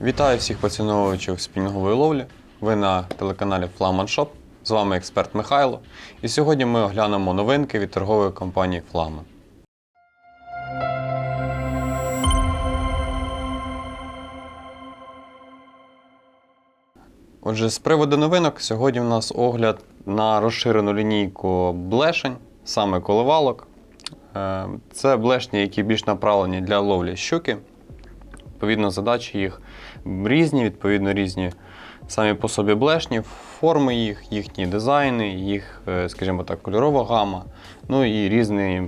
Вітаю всіх поціновувачів спінінгової ловлі. Ви на телеканалі Flaman Shop. З вами експерт Михайло. І сьогодні ми оглянемо новинки від торгової компанії Flaman. Отже, з приводу новинок, сьогодні в нас огляд на розширену лінійку блешень, саме коливалок. Е, Це блешні, які більш направлені для ловлі щуки. Відповідно, задачі їх різні, відповідно, різні самі по собі блешні, форми їх, їхні дизайни, їх, е, скажімо так, кольорова гама, ну і різні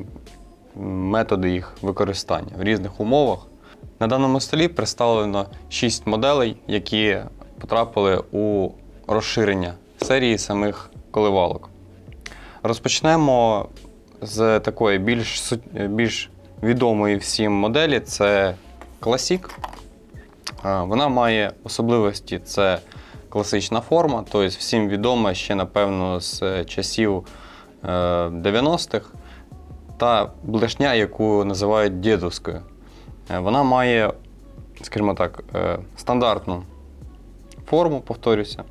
методи їх використання в різних умовах. На даному столі представлено 6 моделей, які потрапили у розширення серії самих коливалок. Розпочнемо з такої більш, більш відомої всім моделі це Classic. Е, Вона має особливості: це класична форма, тобто всім відома ще, напевно, з часів е, 90-х, та блешня, яку називають дідовською. Е, Вона має, скажімо так, е, стандартну форму, повторюся.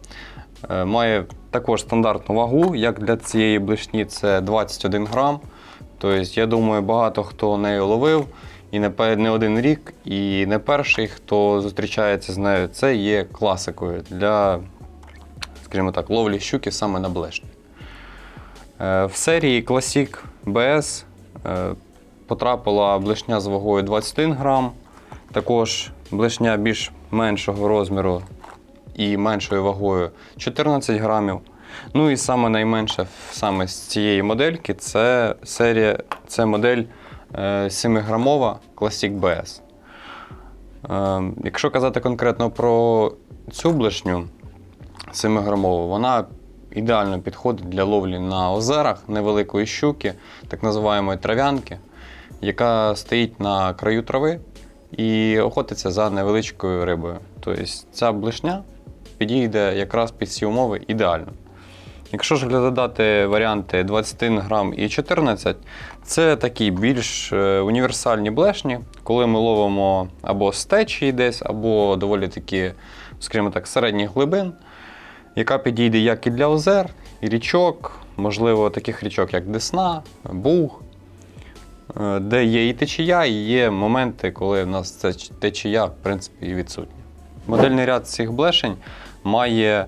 Е, Має також стандартну вагу, як для цієї блешні, це 21 грам. Тобто, я думаю, багато хто нею ловив, і не, один рік, і не перший, хто зустрічається з нею, це є класикою для, скажімо так, ловлі щуки саме на блешні. Е, В серії Classic BS е, потрапила блешня з вагою 21 грам, також блешня більш меншого розміру і меншою вагою 14 грамів. Ну і саме найменше саме з цієї модельки це серія, це модель 7-грамова Classic BS. Якщо казати конкретно про цю блешню 7-грамову, вона ідеально підходить для ловлі на озерах невеликої щуки, так називаємої трав'янки, яка стоїть на краю трави і охотиться за невеличкою рибою. Тобто ця блешня підійде якраз під ці умови ідеально. Якщо ж додати варіанти 21 грам і 14, це такі більш е, універсальні блешні, коли ми ловимо або з течії десь, або доволі такі, скажімо так, середніх глибин, яка підійде як і для озер, і річок, можливо, таких річок, як Десна, Буг, е, де є і течія, і є моменти, коли в нас ця течія, в принципі, і відсутня. Модельний ряд цих блешень має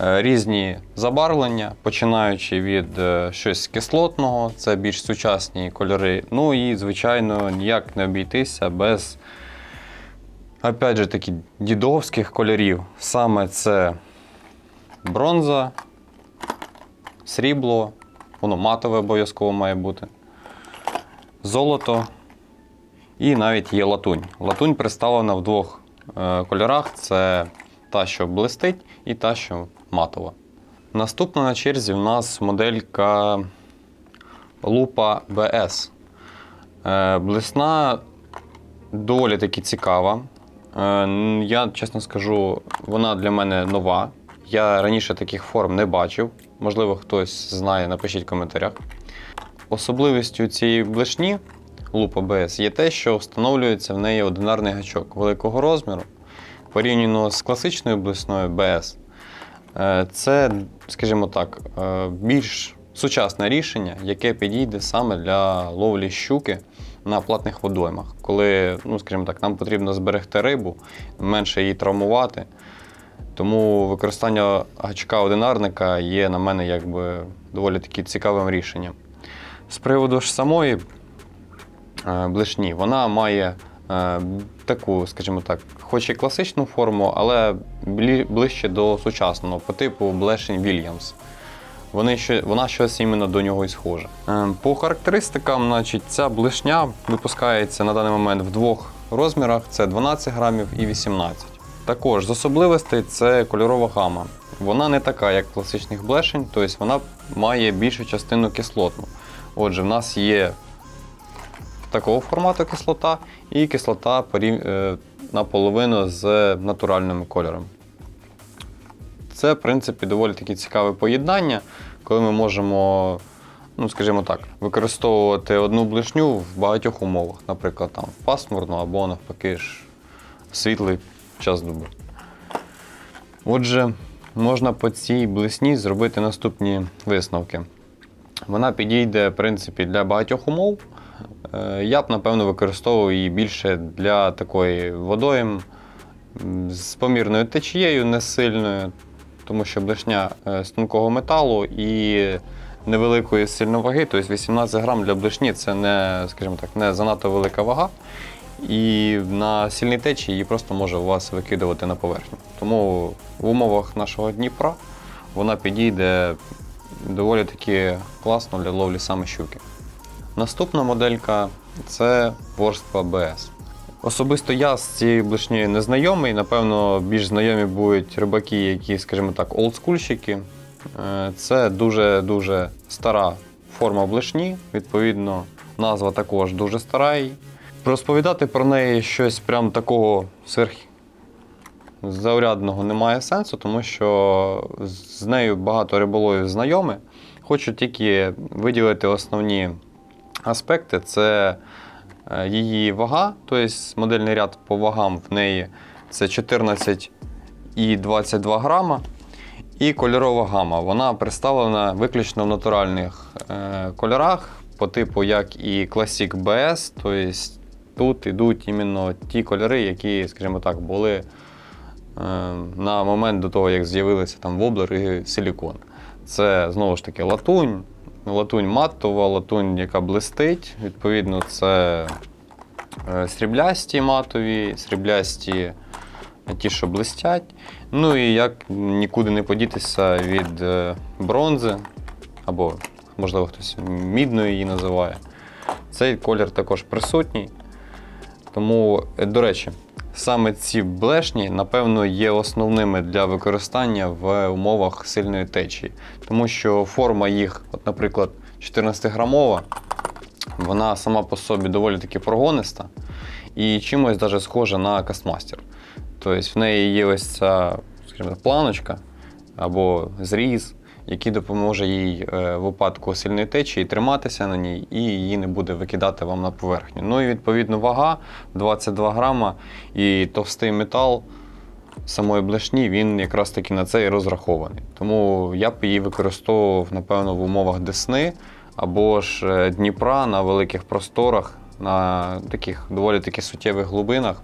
різні забарвлення, починаючи від е, щось кислотного, це більш сучасні кольори. Ну і, звичайно, ніяк не обійтися без, опять же таки, дідовських кольорів. Саме це бронза, срібло, воно матове обов'язково має бути, золото і навіть є латунь. Латунь представлена в двох е, кольорах: це та, що блистить, і та, що матова. Наступна на черзі в нас моделька Lupa BS. Е, Блесна доволі таки цікава. Е, Я чесно скажу, вона для мене нова. Я раніше таких форм не бачив. Можливо, хтось знає, напишіть в коментарях. Особливістю цієї блешні Lupa BS є те, що встановлюється в неї одинарний гачок великого розміру. Порівняно з класичною блесною е, це, скажімо так, е, більш сучасне рішення, яке підійде саме для ловлі щуки на платних водоймах, коли, ну, скажімо так, нам потрібно зберегти рибу, менше її травмувати. Тому використання гачка одинарника є на мене якби доволі таки цікавим рішенням. З приводу ж самої е, блешні, вона має е, таку, скажімо так, хоч і класичну форму, але ближче до сучасного, по типу блешень Williams. Вони що, вона щось іменно до нього і схоже. Е, По характеристикам, значить, ця блешня випускається на даний момент в двох розмірах: це 12 грамів і 18. Також з особливостей це кольорова гама. Вона не така, як класичних блешень, тобто вона має більшу частину кислотну. Отже, в нас є такого формату кислота і кислота е, наполовину з натуральним кольором. Це, в принципі, доволі таки цікаве поєднання, коли ми можемо, ну, скажімо так, використовувати одну блишню в багатьох умовах, наприклад, там в пасмурну або навпаки ж світлий час добу. Отже, можна по цій блесні зробити наступні висновки. Вона підійде, в принципі, для багатьох умов. Е, Я б, напевно, використовував її більше для такої водойм з помірною течією, не сильною, тому що блешня е, з тонкого металу і невеликої сильно ваги, тобто 18 грам для блешні це не, скажімо так, не занадто велика вага. І на сильній течії її просто може у вас викидувати на поверхню. Тому в умовах нашого Дніпра вона підійде доволі таки класно для ловлі саме щуки. Наступна моделька це ворства БС. Особисто я з цією блешнею не знайомий. Напевно, більш знайомі будуть рибаки, які, скажімо так, олдскульщики. Е, Це дуже-дуже стара форма блешні. Відповідно, назва також дуже стара. Розповідати про неї щось прям такого сверх заурядного немає сенсу, тому що з нею багато риболовів знайомі. Хочу тільки виділити основні аспекти: це е, її вага, тобто модельний ряд по вагам в неї це 14 і 22 грама. І кольорова гама. Вона представлена виключно в натуральних е, кольорах, по типу як і Classic BS, тобто тут йдуть іменно ті кольори, які, скажімо так, були е, на момент до того, як з'явилися там воблер і силікон. Це знову ж таки латунь, латунь матова, латунь, яка блистить. Відповідно, це е, сріблясті матові, сріблясті ті, що блистять. Ну і як нікуди не подітися від е, бронзи, або, можливо, хтось мідною її називає. Цей колір також присутній. Тому, е, до речі, саме ці блешні, напевно, є основними для використання в умовах сильної течії. Тому що форма їх, от, наприклад, 14-грамова, вона сама по собі доволі таки прогониста і чимось навіть схожа на кастмастер. Тобто в неї є ось ця скажімо, планочка або зріз, який допоможе їй е, в випадку сильної течії триматися на ній і її не буде викидати вам на поверхню. Ну і відповідно вага 22 грама і товстий метал самої блешні, він якраз таки на це і розрахований. Тому я б її використовував, напевно, в умовах Десни або ж е, Дніпра на великих просторах, на таких доволі таки суттєвих глибинах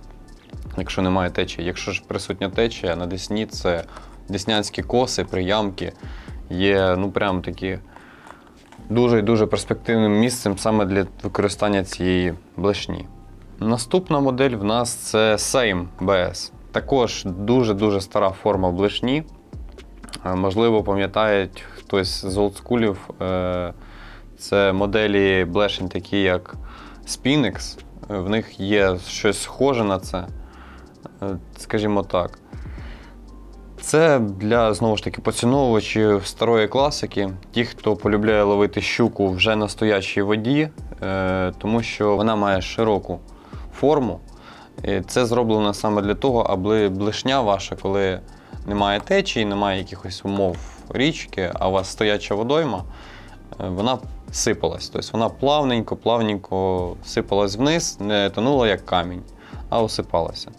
якщо немає течії. Якщо ж присутня течія, на Десні це деснянські коси, приямки є ну прям такі дуже і дуже перспективним місцем саме для використання цієї блешні. Наступна модель в нас це Same BS. Також дуже-дуже стара форма блешні. Е, Можливо, пам'ятають хтось з олдскулів. е, Це моделі блешень, такі як Spinix. Е, В них є щось схоже на це. Е, Скажімо так. Це для знову ж таки поціновувачів старої класики, ті, хто полюбляє ловити щуку вже на стоячій воді, е, тому що вона має широку форму. Це зроблено саме для того, аби блешня ваша, коли немає течії, немає якихось умов річки, а у вас стояча водойма, е, вона сипалась. Тобто вона плавненько, плавненько сипалась вниз, не тонула як камінь, а осипалася.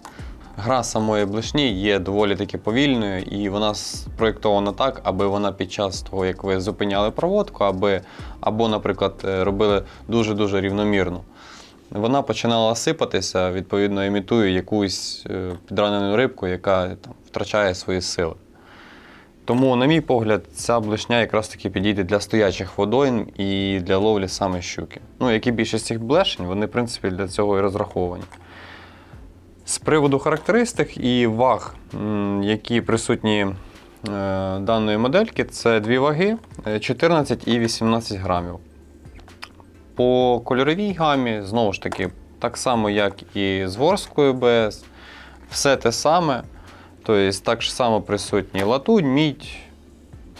Гра самої блешні є доволі таки повільною, і вона спроєктована так, аби вона під час того, як ви зупиняли проводку, аби, або, наприклад, е, робили дуже-дуже рівномірно. Вона починала сипатися, відповідно, імітує якусь е, підранену рибку, яка там, втрачає свої сили. Тому, на мій погляд, ця блешня якраз таки підійде для стоячих водойм і для ловлі саме щуки. Ну, як і більшість цих блешень, вони, в принципі, для цього і розраховані. З приводу характеристик і ваг, які присутні е, даної модельки, це дві ваги е, 14 і 18 грамів. По кольоровій гамі, знову ж таки, так само, як і з Ворською БС, все те саме. Тобто так само присутні латунь, мідь,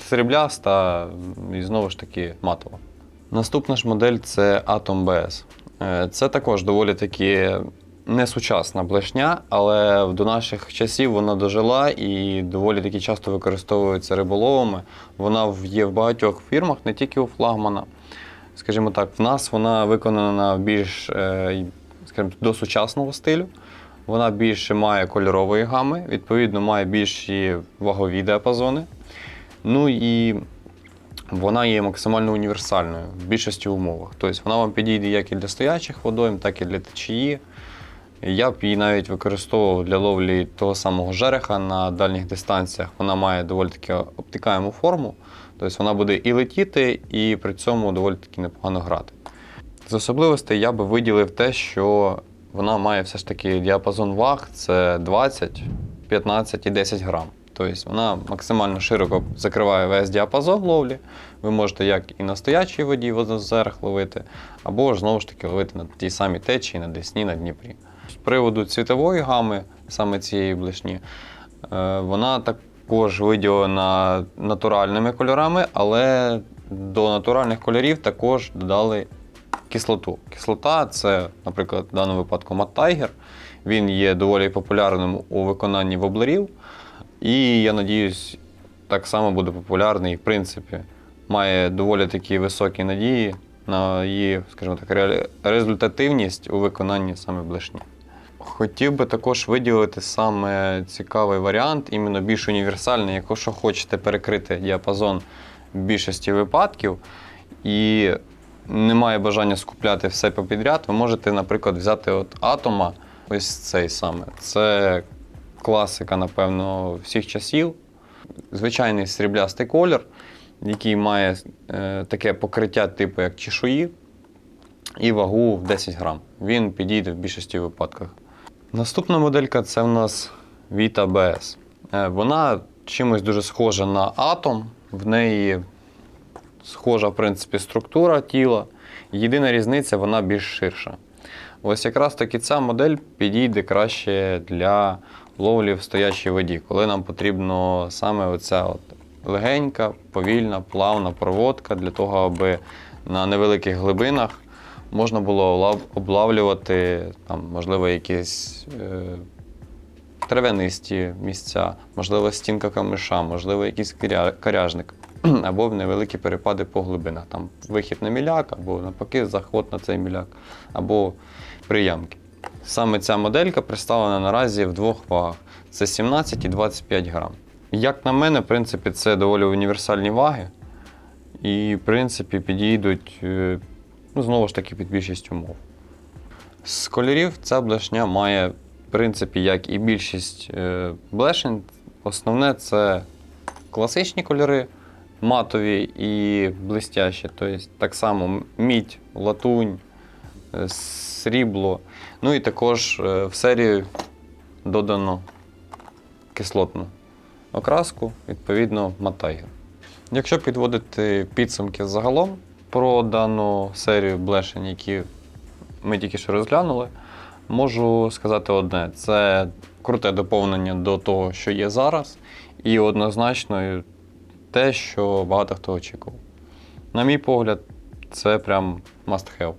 срібляста і знову ж таки матова. Наступна ж модель це Atom BS. Е, Це також доволі таки несучасна блешня, але до наших часів вона дожила і доволі таки часто використовується риболовами. Вона є в багатьох фірмах, не тільки у флагмана. Скажімо так, в нас вона виконана більш е, скажімо, до сучасного стилю. Вона більше має кольорової гами, відповідно, має більші вагові діапазони. Ну і вона є максимально універсальною в більшості умовах. Тобто вона вам підійде як і для стоячих водойм, так і для течії. Я б її навіть використовував для ловлі того самого жереха на дальніх дистанціях. Вона має доволі таки обтикаєму форму, тобто вона буде і летіти, і при цьому доволі таки непогано грати. З особливостей я би виділив те, що вона має все ж таки діапазон ваг це 20, 15 і 10 грам. Тобто вона максимально широко закриває весь діапазон ловлі. Ви можете як і на стоячій воді в озерах ловити, або ж знову ж таки ловити на тій самій течії, на Десні, на Дніпрі. З приводу цвітової гами, саме цієї блешні, е, вона також виділена натуральними кольорами, але до натуральних кольорів також додали кислоту. Кислота це, наприклад, в даному випадку Tiger. Він є доволі популярним у виконанні воблерів. І я надіюсь, так само буде популярний, в принципі, має доволі такі високі надії на її, скажімо так, ре- результативність у виконанні саме блешні. Хотів би також виділити саме цікавий варіант, іменно більш універсальний, якщо хочете перекрити діапазон в більшості випадків і немає бажання скупляти все попідряд, ви можете, наприклад, взяти от атома, ось цей саме. Це класика, напевно, всіх часів. Звичайний сріблястий колір, який має е, таке покриття, типу як чешуї, і вагу в 10 грам. Він підійде в більшості випадках. Наступна моделька це в нас Vita BS. Е, Вона чимось дуже схожа на атом. В неї схожа, в принципі, структура тіла. Єдина різниця, вона більш ширша. Ось якраз таки ця модель підійде краще для ловлі в стоячій воді, коли нам потрібно саме оця от легенька, повільна, плавна проводка для того, аби на невеликих глибинах можна було облавлювати там, можливо, якісь е, трав'янисті місця, можливо, стінка камиша, можливо, якийсь коря- коряжник, або невеликі перепади по глибинах. Там вихід на міляк, або навпаки, заход на цей міляк, або приямки. Саме ця моделька представлена наразі в двох вагах: це 17 і 25 грам. Як на мене, в принципі, це доволі універсальні ваги, і, в принципі, підійдуть е, ну, знову ж таки під більшість умов. З кольорів ця блешня має, в принципі, як і більшість е, блешень, основне це класичні кольори, матові і блистящі. Тобто так само мідь, латунь, е, срібло. Ну і також е, в серію додано кислотну окраску, відповідно, матайгер. Якщо підводити підсумки загалом про дану серію блешень, які ми тільки що розглянули, можу сказати одне: це круте доповнення до того, що є зараз, і однозначно те, що багато хто очікував. На мій погляд, це прям must have.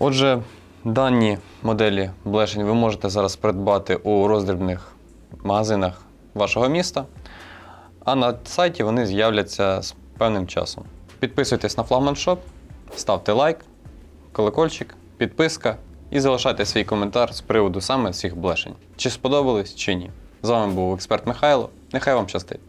Отже, дані моделі блешень ви можете зараз придбати у роздрібних магазинах вашого міста, а на сайті вони з'являться з певним часом. Підписуйтесь на Flagman Shop, ставте лайк, колокольчик, підписка і залишайте свій коментар з приводу саме цих блешень. Чи сподобались, чи ні. З вами був експерт Михайло. Нехай вам щастить!